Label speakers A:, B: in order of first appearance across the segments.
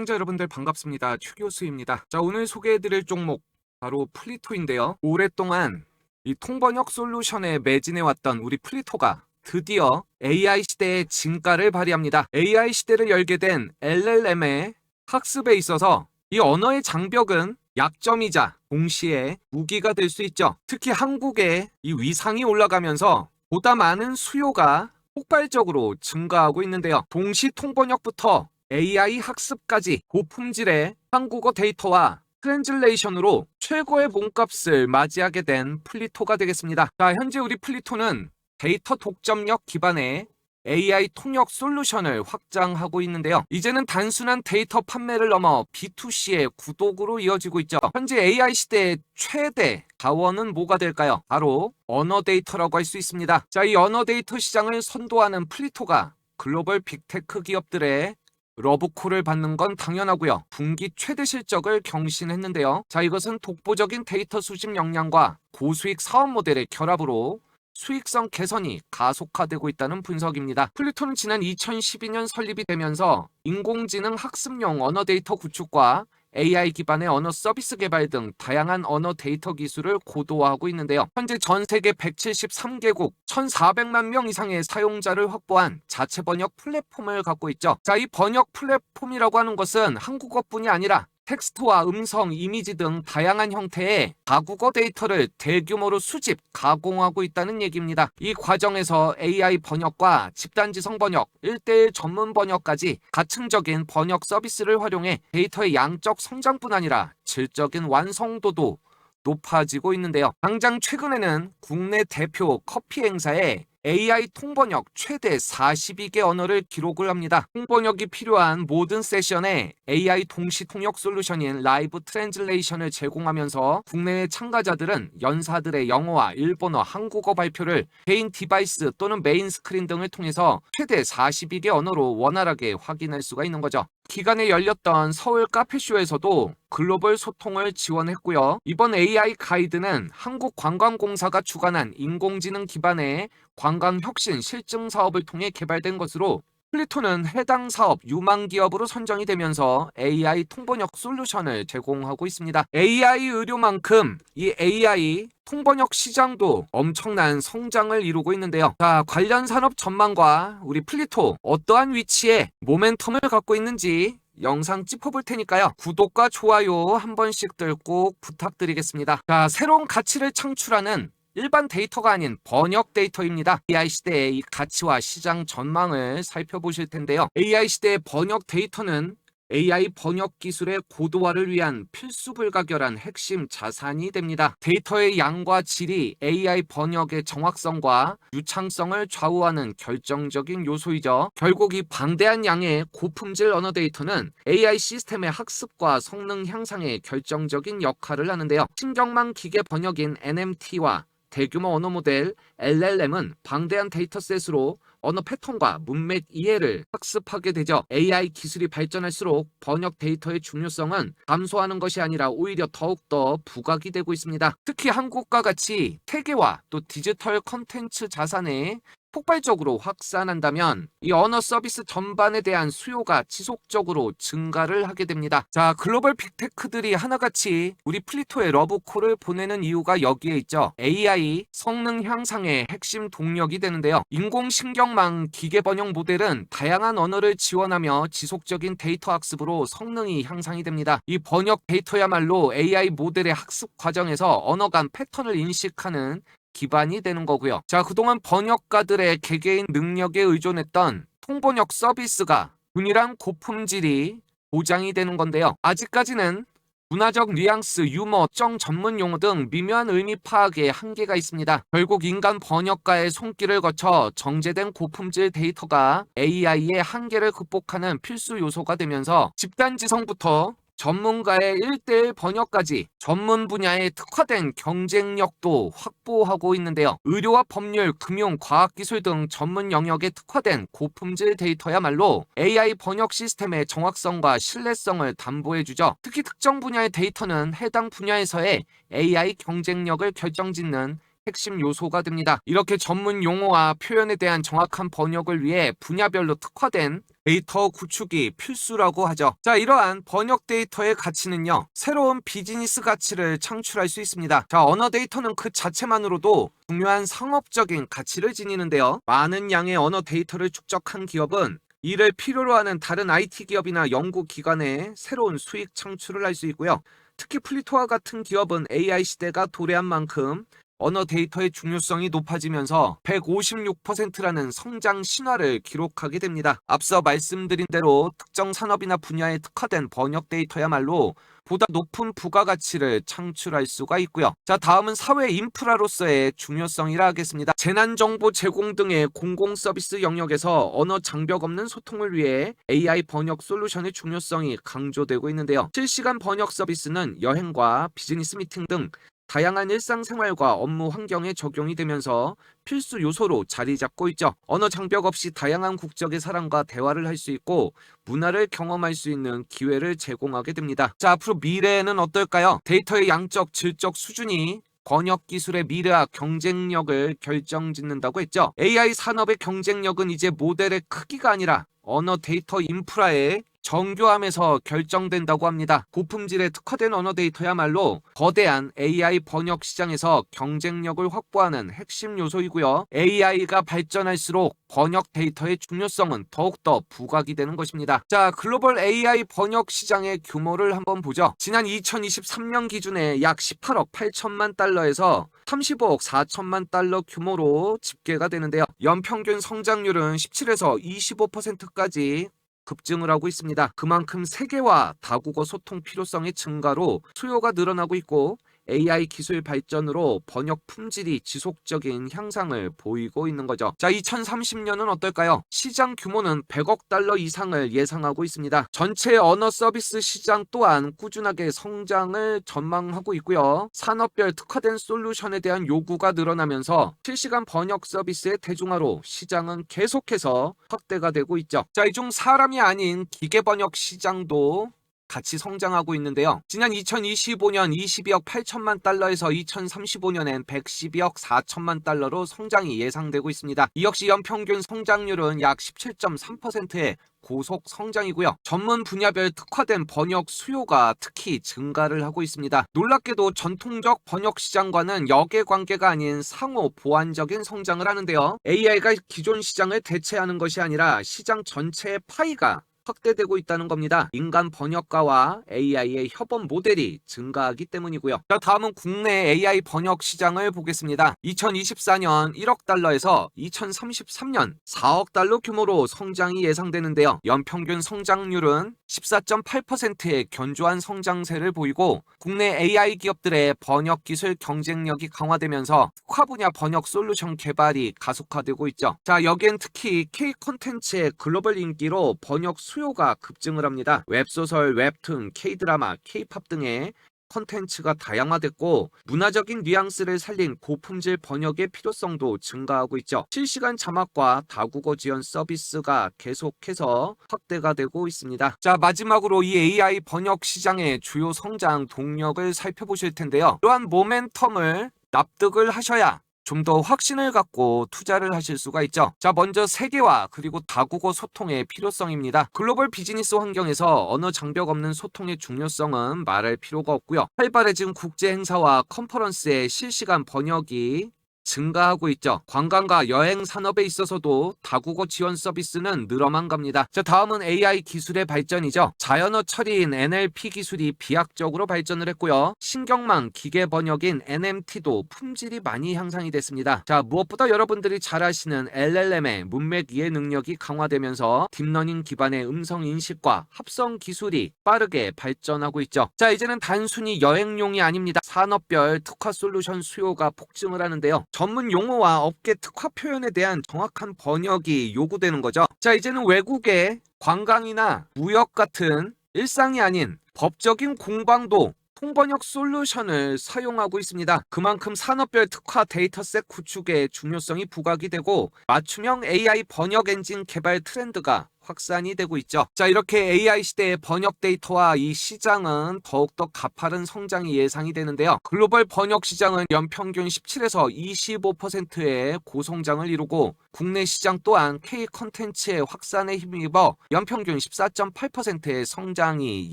A: 시청자 여러분들 반갑습니다. 최 교수입니다. 자, 오늘 소개해드릴 종목 바로 플리토인데요. 오랫동안 이 통번역 솔루션에 매진해왔던 우리 플리토가 드디어 AI 시대의 진가를 발휘합니다. AI 시대를 열게 된 LLM의 학습에 있어서 이 언어의 장벽은 약점이자 동시에 무기가 될 수 있죠. 특히 한국의 이 위상이 올라가면서 보다 많은 수요가 폭발적으로 증가하고 있는데요. 동시 통번역부터 AI 학습까지 고품질의 한국어 데이터와 트랜즐레이션으로 최고의 몸값을 맞이하게 된 플리토가 되겠습니다. 자, 현재 우리 플리토는 데이터 독점력 기반의 AI 통역 솔루션을 확장하고 있는데요. 이제는 단순한 데이터 판매를 넘어 B2C의 구독으로 이어지고 있죠. 현재 AI 시대의 최대 자원은 뭐가 될까요? 바로 언어 데이터라고 할 수 있습니다. 자, 이 언어 데이터 시장을 선도하는 플리토가 글로벌 빅테크 기업들의 러브콜을 받는 건 당연하고요. 분기 최대 실적을 경신했는데요. 자, 이것은 독보적인 데이터 수집 역량과 고수익 사업 모델의 결합으로 수익성 개선이 가속화되고 있다는 분석입니다. 플리토는 지난 2012년 설립이 되면서 인공지능 학습용 언어 데이터 구축과 AI 기반의 언어 서비스 개발 등 다양한 언어 데이터 기술을 고도화하고 있는데요. 현재 전 세계 173개국 1,400만 명 이상의 사용자를 확보한 자체 번역 플랫폼을 갖고 있죠. 자, 이 번역 플랫폼이라고 하는 것은 한국어뿐이 아니라 텍스트와 음성, 이미지 등 다양한 형태의 다국어 데이터를 대규모로 수집, 가공하고 있다는 얘기입니다. 이 과정에서 AI 번역과 집단지성 번역, 1대1 전문 번역까지 가층적인 번역 서비스를 활용해 데이터의 양적 성장뿐 아니라 질적인 완성도도 높아지고 있는데요. 당장 최근에는 국내 대표 커피 행사에 AI 통번역 최대 42개 언어를 기록을 합니다. 통번역이 필요한 모든 세션에 AI 동시 통역 솔루션인 라이브 트랜즐레이션을 제공하면서 국내의 참가자들은 연사들의 영어와 일본어, 한국어 발표를 개인 디바이스 또는 메인 스크린 등을 통해서 최대 42개 언어로 원활하게 확인할 수가 있는 거죠. 기간에 열렸던 서울 카페쇼에서도 글로벌 소통을 지원했고요. 이번 AI 가이드는 한국관광공사가 주관한 인공지능 기반의 관광혁신 실증 사업을 통해 개발된 것으로 플리토는 해당 사업 유망 기업으로 선정이 되면서 AI 통번역 솔루션을 제공하고 있습니다. AI 의료만큼 이 AI 통번역 시장도 엄청난 성장을 이루고 있는데요. 자, 관련 산업 전망과 우리 플리토 어떠한 위치에 모멘텀을 갖고 있는지 영상 짚어볼 테니까요. 구독과 좋아요 한 번씩들 꼭 부탁드리겠습니다. 자, 새로운 가치를 창출하는 일반 데이터가 아닌 번역 데이터입니다. AI 시대의 이 가치와 시장 전망을 살펴보실 텐데요. AI 시대의 번역 데이터는 AI 번역 기술의 고도화를 위한 필수 불가결한 핵심 자산이 됩니다. 데이터의 양과 질이 AI 번역의 정확성과 유창성을 좌우하는 결정적인 요소이죠. 결국 이 방대한 양의 고품질 언어 데이터는 AI 시스템의 학습과 성능 향상에 결정적인 역할을 하는데요. 신경망 기계 번역인 NMT와 대규모 언어 모델 LLM은 방대한 데이터셋으로 언어 패턴과 문맥 이해를 학습하게 되죠. AI 기술이 발전할수록 번역 데이터의 중요성은 감소하는 것이 아니라 오히려 더욱더 부각이 되고 있습니다. 특히 한국과 같이 태계와 또 디지털 컨텐츠 자산에 폭발적으로 확산한다면 이 언어 서비스 전반에 대한 수요가 지속적으로 증가를 하게 됩니다. 자, 글로벌 빅테크들이 하나같이 우리 플리토의 러브콜을 보내는 이유가 여기에 있죠. AI 성능 향상의 핵심 동력이 되는데요. 인공신경망 기계 번역 모델은 다양한 언어를 지원하며 지속적인 데이터 학습으로 성능이 향상이 됩니다. 이 번역 데이터야말로 AI 모델의 학습 과정에서 언어 간 패턴을 인식하는 기반이 되는 거고요. 자, 그동안 번역가들의 개개인 능력에 의존했던 통번역 서비스가 균일한 고품질이 보장이 되는 건데요. 아직까지는 문화적 뉘앙스, 유머, 정 전문 용어 등 미묘한 의미 파악에 한계가 있습니다. 결국 인간 번역가의 손길을 거쳐 정제된 고품질 데이터가 AI의 한계를 극복하는 필수 요소가 되면서 집단 지성부터 전문가의 1대1 번역까지 전문 분야에 특화된 경쟁력도 확보하고 있는데요. 의료와 법률, 금융, 과학기술 등 전문 영역에 특화된 고품질 데이터야말로 AI 번역 시스템의 정확성과 신뢰성을 담보해주죠. 특히 특정 분야의 데이터는 해당 분야에서의 AI 경쟁력을 결정짓는 핵심 요소가 됩니다. 이렇게 전문 용어와 표현에 대한 정확한 번역을 위해 분야별로 특화된 데이터 구축이 필수라고 하죠. 자, 이러한 번역 데이터의 가치는요, 새로운 비즈니스 가치를 창출할 수 있습니다. 자, 언어 데이터는 그 자체만으로도 중요한 상업적인 가치를 지니는데요. 많은 양의 언어 데이터를 축적한 기업은 이를 필요로 하는 다른 IT 기업이나 연구 기관에 새로운 수익 창출을 할 수 있고요. 특히 플리토와 같은 기업은 AI 시대가 도래한 만큼 언어 데이터의 중요성이 높아지면서 156%라는 성장 신화를 기록하게 됩니다. 앞서 말씀드린 대로 특정 산업이나 분야에 특화된 번역 데이터야말로 보다 높은 부가가치를 창출할 수가 있고요. 자, 다음은 사회 인프라로서의 중요성이라 하겠습니다. 재난정보 제공 등의 공공 서비스 영역에서 언어 장벽 없는 소통을 위해 AI 번역 솔루션의 중요성이 강조되고 있는데요. 실시간 번역 서비스는 여행과 비즈니스 미팅 등 다양한 일상생활과 업무 환경에 적용이 되면서 필수 요소로 자리 잡고 있죠. 언어 장벽 없이 다양한 국적의 사람과 대화를 할 수 있고 문화를 경험할 수 있는 기회를 제공하게 됩니다. 자, 앞으로 미래에는 어떨까요? 데이터의 양적, 질적 수준이 번역 기술의 미래와 경쟁력을 결정짓는다고 했죠. AI 산업의 경쟁력은 이제 모델의 크기가 아니라 언어 데이터 인프라의 정교함에서 결정된다고 합니다. 고품질에 특화된 언어 데이터야말로 거대한 AI 번역 시장에서 경쟁력을 확보하는 핵심 요소이고요. AI가 발전할수록 번역 데이터의 중요성은 더욱더 부각이 되는 것입니다. 자, 글로벌 AI 번역 시장의 규모를 한번 보죠. 지난 2023년 기준에 약 18억 8천만 달러에서 35억 4천만 달러 규모로 집계가 되는데요. 연평균 성장률은 17에서 25%까지 급증을 하고 있습니다. 그만큼 세계와 다국어 소통 필요성의 증가로 수요가 늘어나고 있고 AI 기술 발전으로 번역 품질이 지속적인 향상을 보이고 있는 거죠. 자, 2030년은 어떨까요? 시장 규모는 100억 달러 이상을 예상하고 있습니다. 전체 언어 서비스 시장 또한 꾸준하게 성장을 전망하고 있고요. 산업별 특화된 솔루션에 대한 요구가 늘어나면서 실시간 번역 서비스의 대중화로 시장은 계속해서 확대가 되고 있죠. 자, 이 중 사람이 아닌 기계 번역 시장도 같이 성장하고 있는데요. 지난 2025년 22억 8천만 달러에서 2035년엔 112억 4천만 달러로 성장이 예상되고 있습니다. 이 역시 연평균 성장률은 약 17.3%의 고속 성장이고요. 전문 분야별 특화된 번역 수요가 특히 증가를 하고 있습니다. 놀랍게도 전통적 번역 시장과는 역의 관계가 아닌 상호 보완적인 성장을 하는데요. AI가 기존 시장을 대체하는 것이 아니라 시장 전체의 파이가 확대되고 있다는 겁니다. 인간 번역가와 AI의 협업 모델이 증가하기 때문이고요. 자, 다음은 국내 AI 번역 시장을 보겠습니다. 2024년 1억 달러에서 2033년 4억 달러 규모로 성장이 예상되는데요. 연평균 성장률은 14.8%의 견조한 성장세를 보이고 국내 AI 기업들의 번역 기술 경쟁력이 강화되면서 특화 분야 번역 솔루션 개발이 가속화되고 있죠. 자, 여기엔 특히 K 콘텐츠의 글로벌 인기로 번역 수요가 급증을 합니다. 웹소설, 웹툰, K-드라마, K-팝 등의 컨텐츠가 다양화됐고 문화적인 뉘앙스를 살린 고품질 번역의 필요성도 증가하고 있죠. 실시간 자막과 다국어 지원 서비스가 계속해서 확대가 되고 있습니다. 자, 마지막으로 이 AI 번역 시장의 주요 성장 동력을 살펴보실 텐데요. 이러한 모멘텀을 납득을 하셔야 좀 더 확신을 갖고 투자를 하실 수가 있죠. 자, 먼저 세계화 그리고 다국어 소통의 필요성입니다. 글로벌 비즈니스 환경에서 언어 장벽 없는 소통의 중요성은 말할 필요가 없고요. 활발해진 국제 행사와 컨퍼런스의 실시간 번역이 증가하고 있죠. 관광과 여행 산업에 있어서도 다국어 지원 서비스는 늘어만 갑니다. 자, 다음은 AI 기술의 발전이죠. 자연어 처리인 NLP 기술이 비약적으로 발전을 했고요. 신경망 기계 번역인 NMT도 품질이 많이 향상이 됐습니다. 자, 무엇보다 여러분들이 잘 아시는 LLM의 문맥 이해 능력이 강화되면서 딥러닝 기반의 음성 인식과 합성 기술이 빠르게 발전하고 있죠. 자, 이제는 단순히 여행용이 아닙니다. 산업별 특화 솔루션 수요가 폭증을 하는데요. 전문 용어와 업계 특화 표현에 대한 정확한 번역이 요구되는 거죠. 자, 이제는 외국의 관광이나 무역 같은 일상이 아닌 법적인 공방도 통번역 솔루션을 사용하고 있습니다. 그만큼 산업별 특화 데이터셋 구축의 중요성이 부각이 되고 맞춤형 AI 번역 엔진 개발 트렌드가 확산이 되고 있죠. 자, 이렇게 AI 시대의 번역 데이터와 이 시장은 더욱더 가파른 성장이 예상이 되는데요. 글로벌 번역 시장은 연평균 17에서 25%의 고성장을 이루고 국내 시장 또한 K 컨텐츠의 확산에 힘입어 연평균 14.8%의 성장이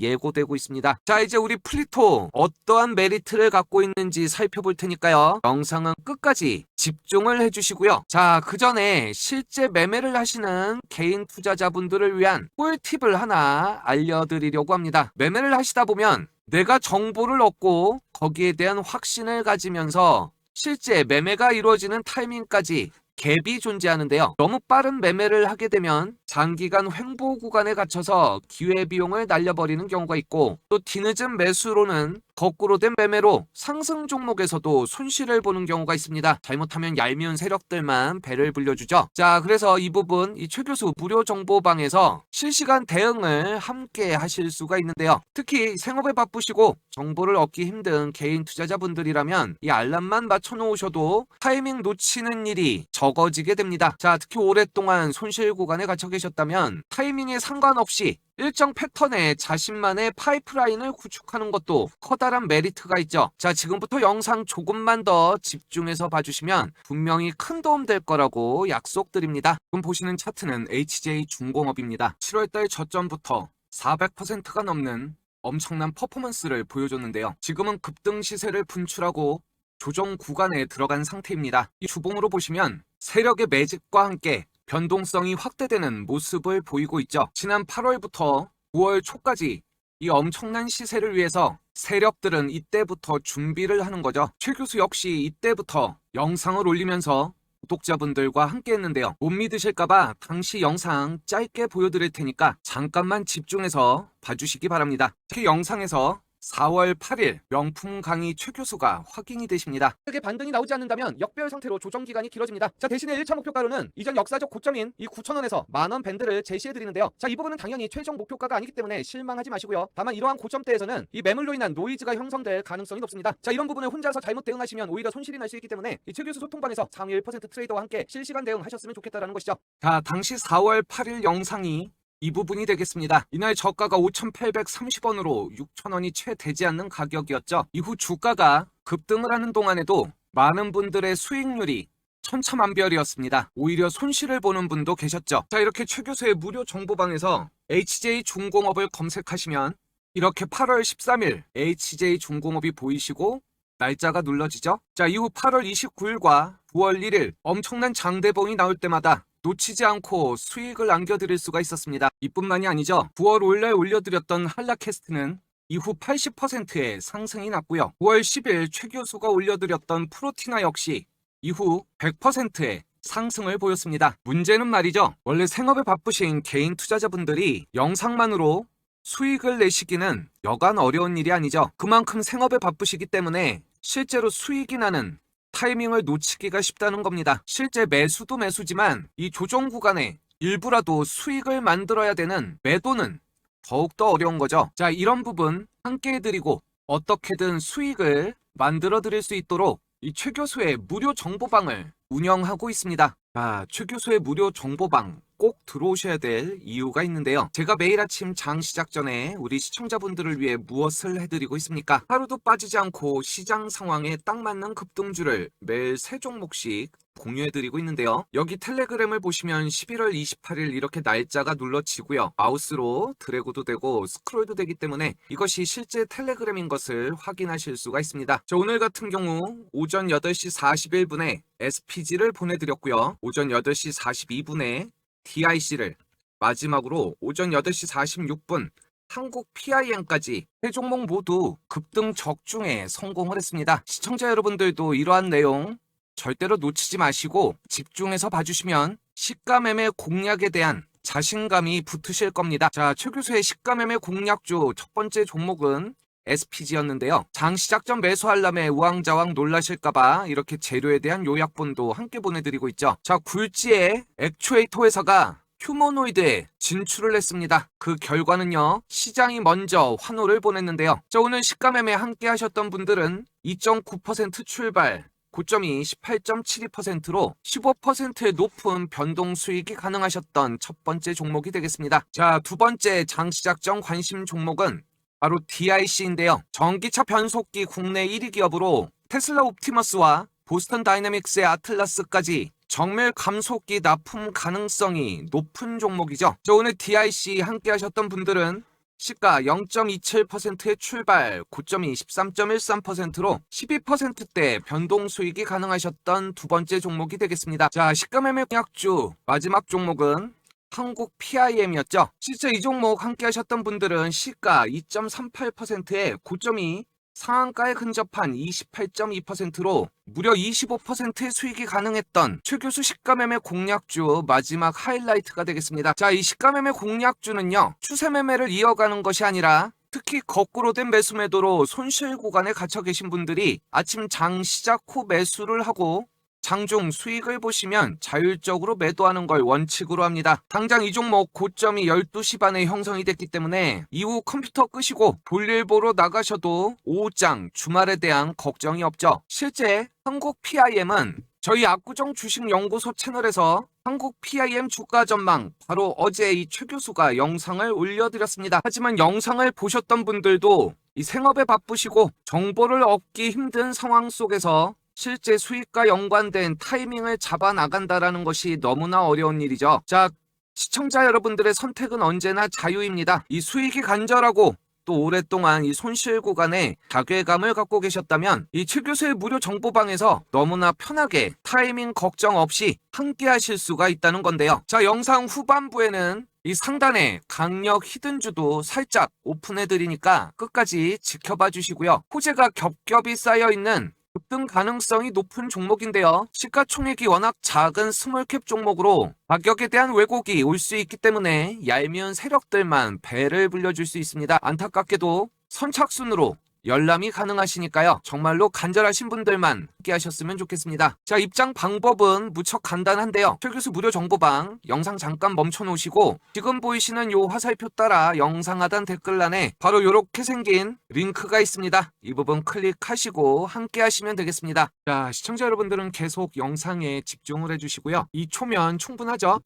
A: 예고되고 있습니다. 자, 이제 우리 플리토 어떠한 메리트를 갖고 있는지 살펴볼 테니까요. 영상은 끝까지 집중을 해주시고요. 자, 그 전에 실제 매매를 하시는 개인 투자자분 들을 위한 꿀팁을 하나 알려드리려고 합니다. 매매를 하시다 보면 내가 정보를 얻고 거기에 대한 확신을 가지면서 실제 매매가 이루어지는 타이밍까지 갭이 존재하는데요. 너무 빠른 매매를 하게 되면 장기간 횡보 구간에 갇혀서 기회비용을 날려버리는 경우가 있고 또 뒤늦은 매수로는 거꾸로 된 매매로 상승 종목에서도 손실을 보는 경우가 있습니다. 잘못하면 얄미운 세력들만 배를 불려주죠. 자, 그래서 이 부분 이 최 교수 무료 정보방에서 실시간 대응을 함께 하실 수가 있는데요. 특히 생업에 바쁘시고 정보를 얻기 힘든 개인 투자자분들이라면 이 알람만 맞춰 놓으셔도 타이밍 놓치는 일이 적어지게 됩니다. 자, 특히 오랫동안 손실 구간에 갇혀 계셨다면 타이밍에 상관없이 일정 패턴에 자신만의 파이프라인을 구축하는 것도 커다란 메리트가 있죠. 자, 지금부터 영상 조금만 더 집중해서 봐주시면 분명히 큰 도움 될 거라고 약속드립니다. 지금 보시는 차트는 HJ 중공업입니다. 7월달 저점부터 400%가 넘는 엄청난 퍼포먼스를 보여줬는데요. 지금은 급등 시세를 분출하고 조정 구간에 들어간 상태입니다. 이 주봉으로 보시면 세력의 매집과 함께 변동성이 확대되는 모습을 보이고 있죠. 지난 8월부터 9월 초까지 이 엄청난 시세를 위해서 세력들은 이때부터 준비를 하는 거죠. 최 교수 역시 이때부터 영상을 올리면서 구독자분들과 함께 했는데요. 못 믿으실까봐 당시 영상 짧게 보여드릴 테니까 잠깐만 집중해서 봐주시기 바랍니다. 특히 영상에서 4월 8일 명품 강의 최 교수가 확인이 되십니다.
B: 이렇게 반등이 나오지 않는다면 역별 상태로 조정 기간이 길어집니다. 자 대신에 1차 목표가로는 이전 역사적 고점인 이 9천원에서 만원 밴드를 제시해 드리는데요. 자 이 부분은 당연히 최종 목표가가 아니기 때문에 실망하지 마시고요. 다만 이러한 고점대에서는 이 매물로 인한 노이즈가 형성될 가능성이 높습니다. 자 이런 부분을 혼자서 잘못 대응하시면 오히려 손실이 날 수 있기 때문에 이 최 교수 소통방에서 상위 1% 트레이더와 함께 실시간 대응하셨으면 좋겠다라는 것이죠.
A: 자, 당시 4월 8일 영상이 이 부분이 되겠습니다. 이날 저가가 5,830원으로 6,000원이 채 되지 않는 가격이었죠. 이후 주가가 급등을 하는 동안에도 많은 분들의 수익률이 천차만별이었습니다. 오히려 손실을 보는 분도 계셨죠. 자, 이렇게 최 교수의 무료 정보방에서 HJ 중공업을 검색하시면 이렇게 8월 13일 HJ 중공업이 보이시고 날짜가 눌러지죠. 자, 이후 8월 29일과 9월 1일 엄청난 장대봉이 나올 때마다 놓치지 않고 수익을 안겨드릴 수가 있었습니다. 이뿐만이 아니죠. 9월 올날 올려드렸던 한라캐스트는 이후 80%의 상승이 났고요. 9월 10일 최 교수가 올려드렸던 프로티나 역시 이후 100%의 상승을 보였습니다. 문제는 말이죠. 원래 생업에 바쁘신 개인 투자자분들이 영상만으로 수익을 내시기는 여간 어려운 일이 아니죠. 그만큼 생업에 바쁘시기 때문에 실제로 수익이 나는 타이밍을 놓치기가 쉽다는 겁니다. 실제 매수도 매수지만 이 조정 구간에 일부라도 수익을 만들어야 되는 매도는 더욱더 어려운 거죠. 자, 이런 부분 함께 해드리고 어떻게든 수익을 만들어 드릴 수 있도록 이 최 교수의 무료 정보방을 운영하고 있습니다. 자, 최 교수의 무료 정보방 꼭 들어오셔야 될 이유가 있는데요. 제가 매일 아침 장 시작 전에 우리 시청자분들을 위해 무엇을 해드리고 있습니까? 하루도 빠지지 않고 시장 상황에 딱 맞는 급등주를 매일 세 종목씩 공유해드리고 있는데요. 여기 텔레그램을 보시면 11월 28일 이렇게 날짜가 눌러지고요. 마우스로 드래그도 되고 스크롤도 되기 때문에 이것이 실제 텔레그램인 것을 확인하실 수가 있습니다. 자, 오늘 같은 경우 오전 8시 41분에 SPG를 보내드렸고요. 오전 8시 42분에 DIC를 마지막으로 오전 8시 46분 한국 PIM까지 세 종목 모두 급등 적중에 성공을 했습니다. 시청자 여러분들도 이러한 내용 절대로 놓치지 마시고 집중해서 봐주시면 시가매매 공략에 대한 자신감이 붙으실 겁니다. 자, 최 교수의 시가매매 공략주 첫 번째 종목은 SPG였는데요. 장 시작 전 매수 알람에 우왕좌왕 놀라실까봐 이렇게 재료에 대한 요약본도 함께 보내드리고 있죠. 자, 굴지의 액추에이터 회사가 휴머노이드에 진출을 했습니다. 그 결과는요, 시장이 먼저 환호를 보냈는데요. 자, 오늘 시가매매 함께 하셨던 분들은 2.9% 출발, 고점이 18.72%로 15%의 높은 변동 수익이 가능하셨던 첫 번째 종목이 되겠습니다. 자, 두 번째 장 시작 전 관심 종목은 바로 DIC인데요. 전기차 변속기 국내 1위 기업으로 테슬라 옵티머스와 보스턴 다이내믹스의 아틀라스까지 정밀 감속기 납품 가능성이 높은 종목이죠. 저 오늘 DIC 함께 하셨던 분들은 시가 0.27%의 출발, 고점이 13.13%로 12%대 변동 수익이 가능하셨던 두 번째 종목이 되겠습니다. 자, 시가 매매 약주 마지막 종목은 한국 PIM이었죠. 실제 이 종목 함께 하셨던 분들은 시가 2.38%의 고점이 상한가에 근접한 28.2%로 무려 25%의 수익이 가능했던 최 교수 시가매매 공략주 마지막 하이라이트가 되겠습니다. 자, 이 시가매매 공략주는요, 추세 매매를 이어가는 것이 아니라 특히 거꾸로 된 매수 매도로 손실 구간에 갇혀 계신 분들이 아침 장 시작 후 매수를 하고 장중 수익을 보시면 자율적으로 매도하는 걸 원칙으로 합니다. 당장 이 종목 고점이 12시 반에 형성이 됐기 때문에 이후 컴퓨터 끄시고 볼일 보러 나가셔도 오후장 주말에 대한 걱정이 없죠. 실제 한국 PIM은 저희 압구정 주식연구소 채널에서 한국 PIM 주가 전망 바로 어제 이 최 교수가 영상을 올려드렸습니다. 하지만 영상을 보셨던 분들도 이 생업에 바쁘시고 정보를 얻기 힘든 상황 속에서 실제 수익과 연관된 타이밍을 잡아 나간다라는 것이 너무나 어려운 일이죠. 자, 시청자 여러분들의 선택은 언제나 자유입니다. 이 수익이 간절하고 또 오랫동안 이 손실 구간에 자괴감을 갖고 계셨다면 이최 교수의 무료 정보방에서 너무나 편하게 타이밍 걱정 없이 함께 하실 수가 있다는 건데요. 자, 영상 후반부에는 이 상단에 강력 히든주도 살짝 오픈해 드리니까 끝까지 지켜봐 주시고요. 호재가 겹겹이 쌓여 있는 급등 가능성이 높은 종목인데요. 시가총액이 워낙 작은 스몰캡 종목으로 가격에 대한 왜곡이 올 수 있기 때문에 얄미운 세력들만 배를 불려줄 수 있습니다. 안타깝게도 선착순으로 열람이 가능하시니까요. 정말로 간절하신 분들만 함께 하셨으면 좋겠습니다. 자, 입장 방법은 무척 간단한데요. 최 교수 무료 정보방 영상 잠깐 멈춰 놓으시고 지금 보이시는 요 화살표 따라 영상 하단 댓글란에 바로 요렇게 생긴 링크가 있습니다. 이 부분 클릭하시고 함께 하시면 되겠습니다. 자, 시청자 여러분들은 계속 영상에 집중을 해주시고요. 이 초면 충분하죠?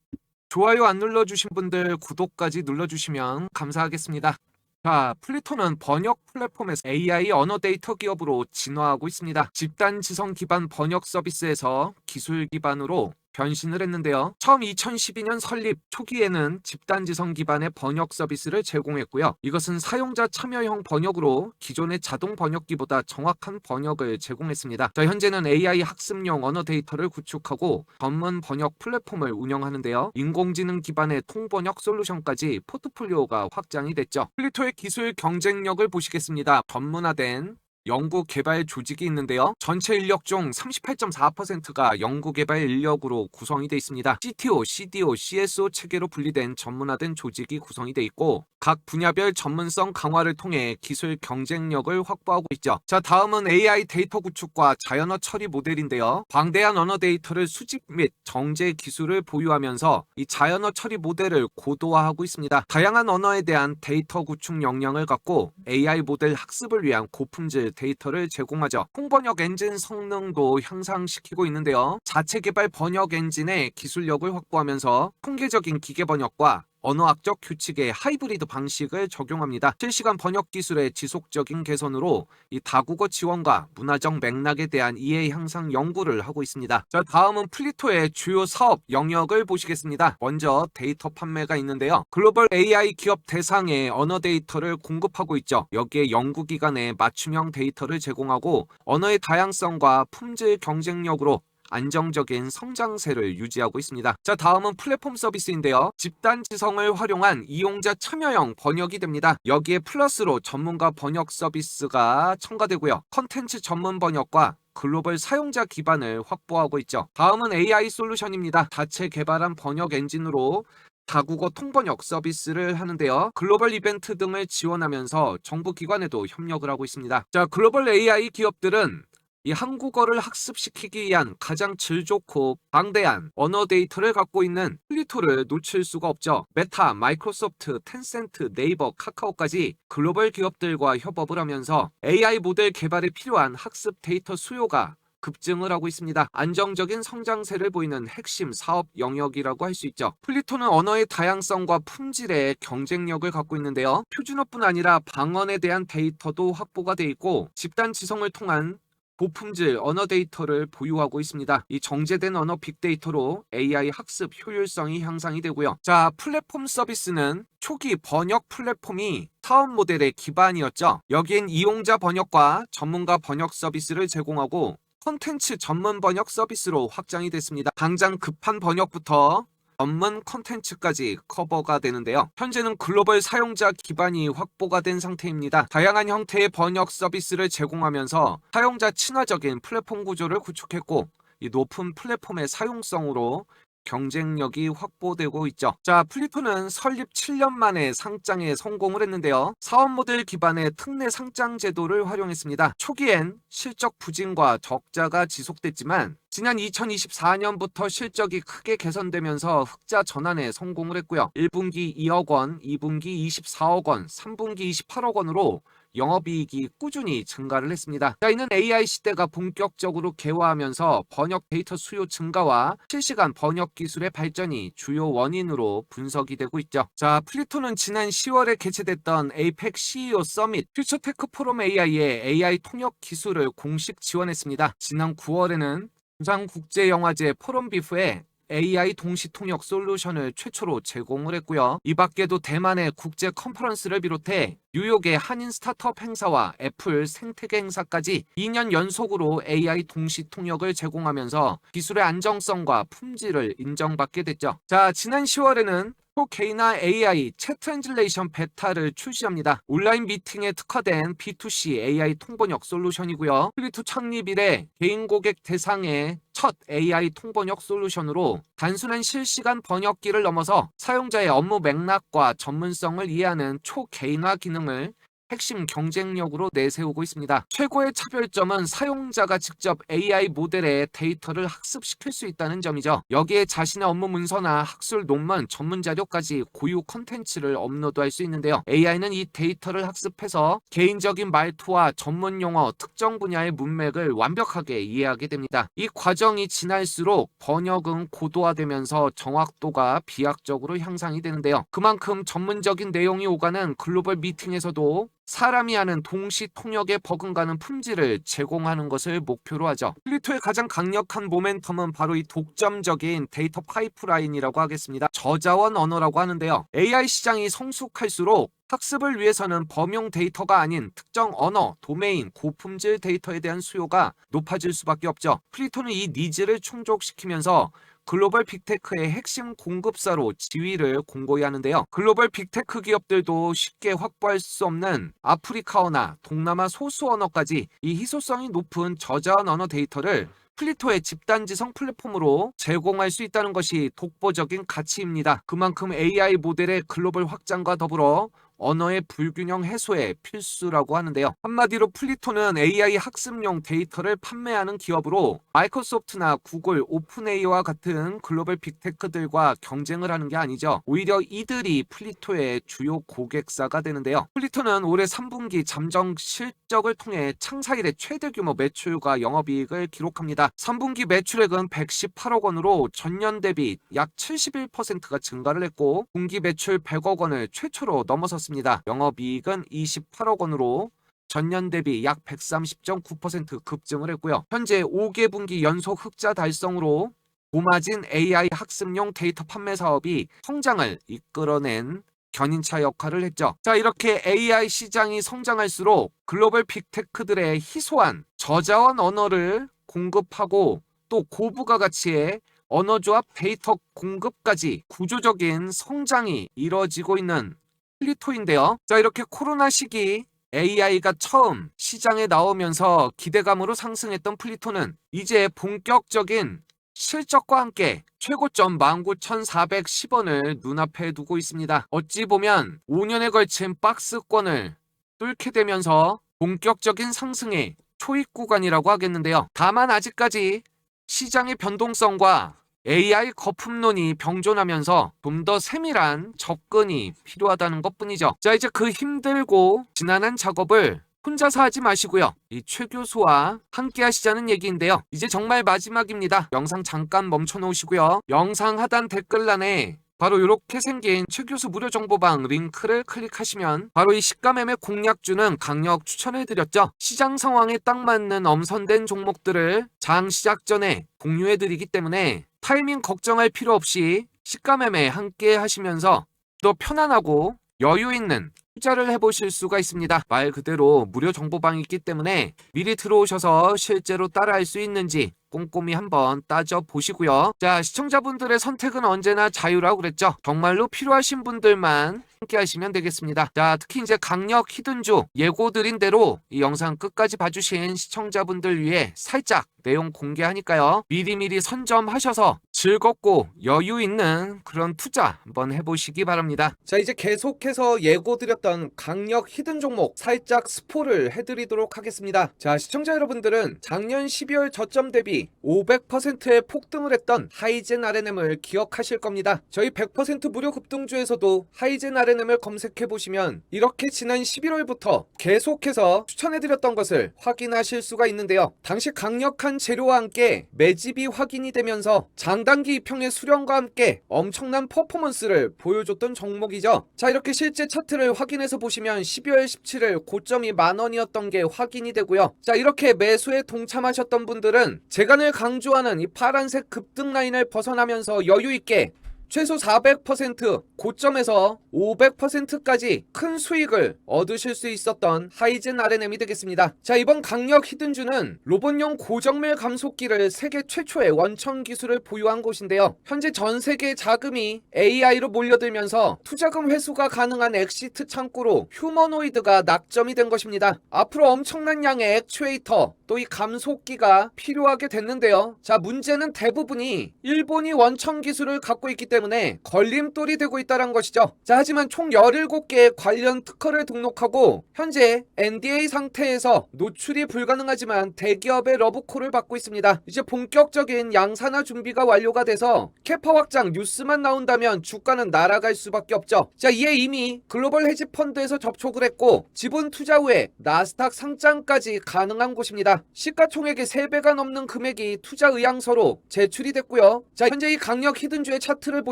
A: 좋아요 안 눌러주신 분들 구독까지 눌러주시면 감사하겠습니다. 자, 플리토는 번역 플랫폼에서 AI 언어 데이터 기업으로 진화하고 있습니다. 집단 지성 기반 번역 서비스에서 기술 기반으로 변신을 했는데요. 처음 2012년 설립 초기에는 집단 지성 기반의 번역 서비스를 제공했고요. 이것은 사용자 참여형 번역으로 기존의 자동 번역기보다 정확한 번역을 제공했습니다. 자, 현재는 AI 학습용 언어 데이터를 구축하고 전문 번역 플랫폼을 운영하는데요. 인공지능 기반의 통번역 솔루션까지 포트폴리오가 확장이 됐죠. 플리토의 기술 경쟁력을 보시겠습니다. 전문화된 연구 개발 조직이 있는데요. 전체 인력 중 38.4%가 연구 개발 인력으로 구성이 되어 있습니다. CTO, CDO, CSO 체계로 분리된 전문화된 조직이 구성이 되어 있고 각 분야별 전문성 강화를 통해 기술 경쟁력을 확보하고 있죠. 자, 다음은 AI 데이터 구축과 자연어 처리 모델인데요. 방대한 언어 데이터를 수집 및 정제 기술을 보유하면서 이 자연어 처리 모델을 고도화하고 있습니다. 다양한 언어에 대한 데이터 구축 역량을 갖고 AI 모델 학습을 위한 고품질 데이터를 제공하죠. 홍번역 엔진 성능도 향상시키고 있는데요. 자체 개발 번역 엔진의 기술력을 확보하면서 통계적인 기계 번역과 언어학적 규칙의 하이브리드 방식을 적용합니다. 실시간 번역 기술의 지속적인 개선으로 이 다국어 지원과 문화적 맥락에 대한 이해 향상 연구를 하고 있습니다. 자, 다음은 플리토의 주요 사업 영역을 보시겠습니다. 먼저 데이터 판매가 있는데요. 글로벌 AI 기업 대상의 언어 데이터를 공급하고 있죠. 여기에 연구기관에 맞춤형 데이터를 제공하고 언어의 다양성과 품질 경쟁력으로 안정적인 성장세를 유지하고 있습니다. 자, 다음은 플랫폼 서비스인데요. 집단 지성을 활용한 이용자 참여형 번역이 됩니다. 여기에 플러스로 전문가 번역 서비스가 첨가되고요. 컨텐츠 전문 번역과 글로벌 사용자 기반을 확보하고 있죠. 다음은 AI 솔루션입니다. 자체 개발한 번역 엔진으로 다국어 통번역 서비스를 하는데요. 글로벌 이벤트 등을 지원하면서 정부 기관에도 협력을 하고 있습니다. 자, 글로벌 AI 기업들은 이 한국어를 학습시키기 위한 가장 질 좋고 방대한 언어 데이터를 갖고 있는 플리토를 놓칠 수가 없죠. 메타, 마이크로소프트, 텐센트, 네이버, 카카오까지 글로벌 기업들과 협업을 하면서 AI 모델 개발에 필요한 학습 데이터 수요가 급증을 하고 있습니다. 안정적인 성장세를 보이는 핵심 사업 영역이라고 할 수 있죠. 플리토는 언어의 다양성과 품질의 경쟁력을 갖고 있는데요. 표준어뿐 아니라 방언에 대한 데이터도 확보가 돼 있고 집단 지성을 통한 고품질 언어 데이터를 보유하고 있습니다. 이 정제된 언어 빅데이터로 AI 학습 효율성이 향상이 되고요. 자, 플랫폼 서비스는 초기 번역 플랫폼이 사업 모델의 기반이었죠. 여기엔 이용자 번역과 전문가 번역 서비스를 제공하고 콘텐츠 전문 번역 서비스로 확장이 됐습니다. 당장 급한 번역부터 전문 콘텐츠까지 커버가 되는데요. 현재는 글로벌 사용자 기반이 확보가 된 상태입니다. 다양한 형태의 번역 서비스를 제공하면서 사용자 친화적인 플랫폼 구조를 구축했고 이 높은 플랫폼의 사용성으로 경쟁력이 확보되고 있죠. 자, 플리토는 설립 7년 만에 상장에 성공을 했는데요. 사업 모델 기반의 특례 상장 제도를 활용했습니다. 초기엔 실적 부진과 적자가 지속됐지만 지난 2024년부터 실적이 크게 개선되면서 흑자 전환에 성공을 했고요. 1분기 2억 원, 2분기 24억 원, 3분기 28억 원으로 영업이익이 꾸준히 증가를 했습니다. 자, 이는 AI 시대가 본격적으로 개화하면서 번역 데이터 수요 증가와 실시간 번역 기술의 발전이 주요 원인으로 분석이 되고 있죠. 자, 플리토는 지난 10월에 개최됐던 APEC CEO 서밋 퓨처테크 포럼 AI의 AI 통역 기술을 공식 지원했습니다. 지난 9월에는 부산국제영화제 포럼 비프에 AI 동시 통역 솔루션을 최초로 제공을 했고요. 이 밖에도 대만의 국제 컨퍼런스를 비롯해 뉴욕의 한인 스타트업 행사와 애플 생태계 행사까지 2년 연속으로 AI 동시 통역을 제공하면서 기술의 안정성과 품질을 인정받게 됐죠. 자, 지난 10월에는 포케이나 AI 챗 트랜슬레이션 베타를 출시합니다. 온라인 미팅에 특화된 B2C AI 통번역 솔루션이고요. 플리투 창립 이래 개인 고객 대상의 첫 AI 통번역 솔루션으로 단순한 실시간 번역기를 넘어서 사용자의 업무 맥락과 전문성을 이해하는 초개인화 기능을 핵심 경쟁력으로 내세우고 있습니다. 최고의 차별점은 사용자가 직접 AI 모델의 데이터를 학습시킬 수 있다는 점이죠. 여기에 자신의 업무 문서나 학술 논문, 전문 자료까지 고유 콘텐츠를 업로드할 수 있는데요. AI는 이 데이터를 학습해서 개인적인 말투와 전문 용어, 특정 분야의 문맥을 완벽하게 이해하게 됩니다. 이 과정이 지날수록 번역은 고도화되면서 정확도가 비약적으로 향상이 되는데요. 그만큼 전문적인 내용이 오가는 글로벌 미팅에서도 사람이 하는 동시 통역에 버금가는 품질을 제공하는 것을 목표로 하죠. 플리토의 가장 강력한 모멘텀은 바로 이 독점적인 데이터 파이프라인이라고 하겠습니다. 저자원 언어라고 하는데요. AI 시장이 성숙할수록 학습을 위해서는 범용 데이터가 아닌 특정 언어, 도메인, 고품질 데이터에 대한 수요가 높아질 수밖에 없죠. 플리토는 이 니즈를 충족시키면서 글로벌 빅테크의 핵심 공급사로 지위를 공고히 하는데요. 글로벌 빅테크 기업들도 쉽게 확보할 수 없는 아프리카어나 동남아 소수 언어까지 이 희소성이 높은 저자원 언어 데이터를 플리토의 집단지성 플랫폼으로 제공할 수 있다는 것이 독보적인 가치입니다. 그만큼 AI 모델의 글로벌 확장과 더불어 언어의 불균형 해소에 필수라고 하는데요. 한마디로 플리토는 AI 학습용 데이터를 판매하는 기업으로 마이크로소프트나 구글, 오픈AI와 같은 글로벌 빅테크들과 경쟁을 하는 게 아니죠. 오히려 이들이 플리토의 주요 고객사가 되는데요. 플리토는 올해 3분기 잠정 실적을 통해 창사 이래 최대 규모 매출과 영업이익을 기록합니다. 3분기 매출액은 118억 원으로 전년 대비 약 71%가 증가를 했고 분기 매출 100억 원을 최초로 넘어섰습니다. 영업이익은 28억 원으로 전년 대비 약 130.9% 급증을 했고요. 현재 5개 분기 연속 흑자 달성으로 고마진 AI 학습용 데이터 판매 사업이 성장을 이끌어낸 견인차 역할을 했죠. 자, 이렇게 AI 시장이 성장할수록 글로벌 빅테크들의 희소한 저자원 언어를 공급하고 또 고부가 가치의 언어조합 데이터 공급까지 구조적인 성장이 이뤄지고 있는 플리토인데요. 자, 이렇게 코로나 시기 AI가 처음 시장에 나오면서 기대감으로 상승했던 플리토는 이제 본격적인 실적과 함께 최고점 19,410원을 눈앞에 두고 있습니다. 어찌 보면 5년에 걸친 박스권을 뚫게 되면서 본격적인 상승의 초입 구간이라고 하겠는데요. 다만 아직까지 시장의 변동성과 AI 거품론이 병존하면서 좀 더 세밀한 접근이 필요하다는 것 뿐이죠. 자, 이제 그 힘들고 지난한 작업을 혼자서 하지 마시고요. 이 최 교수와 함께 하시자는 얘기인데요. 이제 정말 마지막입니다. 영상 잠깐 멈춰 놓으시고요. 영상 하단 댓글란에 바로 이렇게 생긴 최 교수 무료 정보방 링크를 클릭하시면 바로 이 시가매매 공략주는 강력 추천해드렸죠. 시장 상황에 딱 맞는 엄선된 종목들을 장 시작 전에 공유해드리기 때문에 타이밍 걱정할 필요 없이 시가매매 함께 하시면서 또 편안하고 여유 있는 투자를 해보실 수가 있습니다. 말 그대로 무료 정보방이 있기 때문에 미리 들어오셔서 실제로 따라할 수 있는지 꼼꼼히 한번 따져 보시고요. 자, 시청자분들의 선택은 언제나 자유라고 그랬죠. 정말로 필요하신 분들만 함께 하시면 되겠습니다. 자, 특히 이제 강력 히든주 예고드린 대로 이 영상 끝까지 봐주신 시청자분들 위해 살짝 내용 공개하니까요. 미리미리 선점하셔서 즐겁고 여유 있는 그런 투자 한번 해보시기 바랍니다.
B: 자 이제 계속해서 예고드렸던 강력 히든 종목 살짝 스포를 해드리도록 하겠습니다. 자 시청자 여러분들은 작년 12월 저점 대비 500%의 폭등을 했던 하이젠 RNM을 기억하실 겁니다. 저희 100% 무료 급등주에서도 하이젠 RNM 을 검색해 보시면 이렇게 지난 11월부터 계속해서 추천해드렸던 것을 확인하실 수가 있는데요. 당시 강력한 재료와 함께 매집이 확인이 되면서 장단기 이평의 수렴과 함께 엄청난 퍼포먼스를 보여줬던 종목이죠. 자 이렇게 실제 차트를 확인해서 보시면 12월 17일 고점이 만 원이었던 게 확인이 되고요. 자 이렇게 매수에 동참하셨던 분들은 재간을 강조하는 이 파란색 급등 라인을 벗어나면서 여유 있게 최소 400% 고점에서 500%까지 큰 수익을 얻으실 수 있었던 하이젠 RNM이 되겠습니다. 자, 이번 강력 히든주는 로봇용 고정밀 감속기를 세계 최초의 원천 기술을 보유한 곳인데요. 현재 전 세계 자금이 AI로 몰려들면서 투자금 회수가 가능한 엑시트 창구로 휴머노이드가 낙점이 된 것입니다. 앞으로 엄청난 양의 액추에이터 또 이 감속기가 필요하게 됐는데요. 자, 문제는 대부분이 일본이 원천 기술을 갖고 있기 때문에 걸림돌이 되고 있다는 것이죠. 자, 하지만 총 17개의 관련 특허를 등록하고 현재 NDA 상태에서 노출이 불가능하지만 대기업의 러브콜을 받고 있습니다. 이제 본격적인 양산화 준비가 완료가 돼서 캐파 확장 뉴스만 나온다면 주가는 날아갈 수밖에 없죠. 자, 이에 이미 글로벌 헤지 펀드에서 접촉을 했고 지분 투자 후에 나스닥 상장까지 가능한 곳입니다. 시가총액의 3배가 넘는 금액이 투자 의향서로 제출이 됐고요. 자, 현재 이 강력 히든주의 차트를 보시면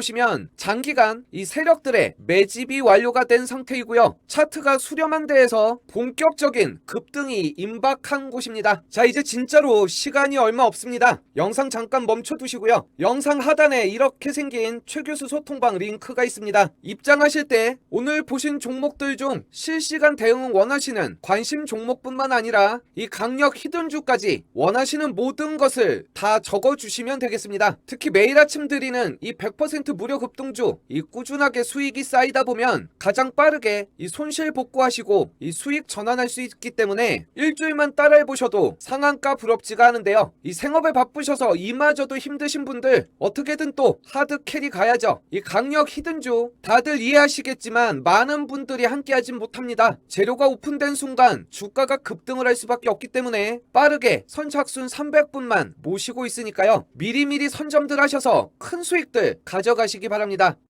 B: 장기간 이 세력들의 매집이 완료가 된 상태이고요. 차트가 수렴한 데에서 본격적인 급등이 임박한 곳입니다. 자, 이제 진짜로 시간이 얼마 없습니다. 영상 잠깐 멈춰 두시고요. 영상 하단에 이렇게 생긴 최 교수 소통방 링크가 있습니다. 입장하실 때 오늘 보신 종목들 중 실시간 대응 원하시는 관심 종목뿐만 아니라 이 강력 히든주까지 원하시는 모든 것을 다 적어 주시면 되겠습니다. 특히 매일 아침 드리는 이 100% 무료 급등주 이 꾸준하게 수익이 쌓이다 보면 가장 빠르게 이 손실 복구하시고 이 수익 전환할 수 있기 때문에 일주일만 따라해 보셔도 상한가 부럽지가 않은데요. 이 생업에 바쁘셔서 이마저도 힘드신 분들 어떻게든 또 하드 캐리 가야죠. 이 강력 히든주 다들 이해하시겠지만 많은 분들이 함께 하진 못합니다. 재료가 오픈된 순간 주가가 급등을 할 수밖에 없기 때문에 빠르게 선착순 300분만 모시고 있으니까요. 미리미리 선점들 하셔서 큰 수익들 가져가시기 바랍니다.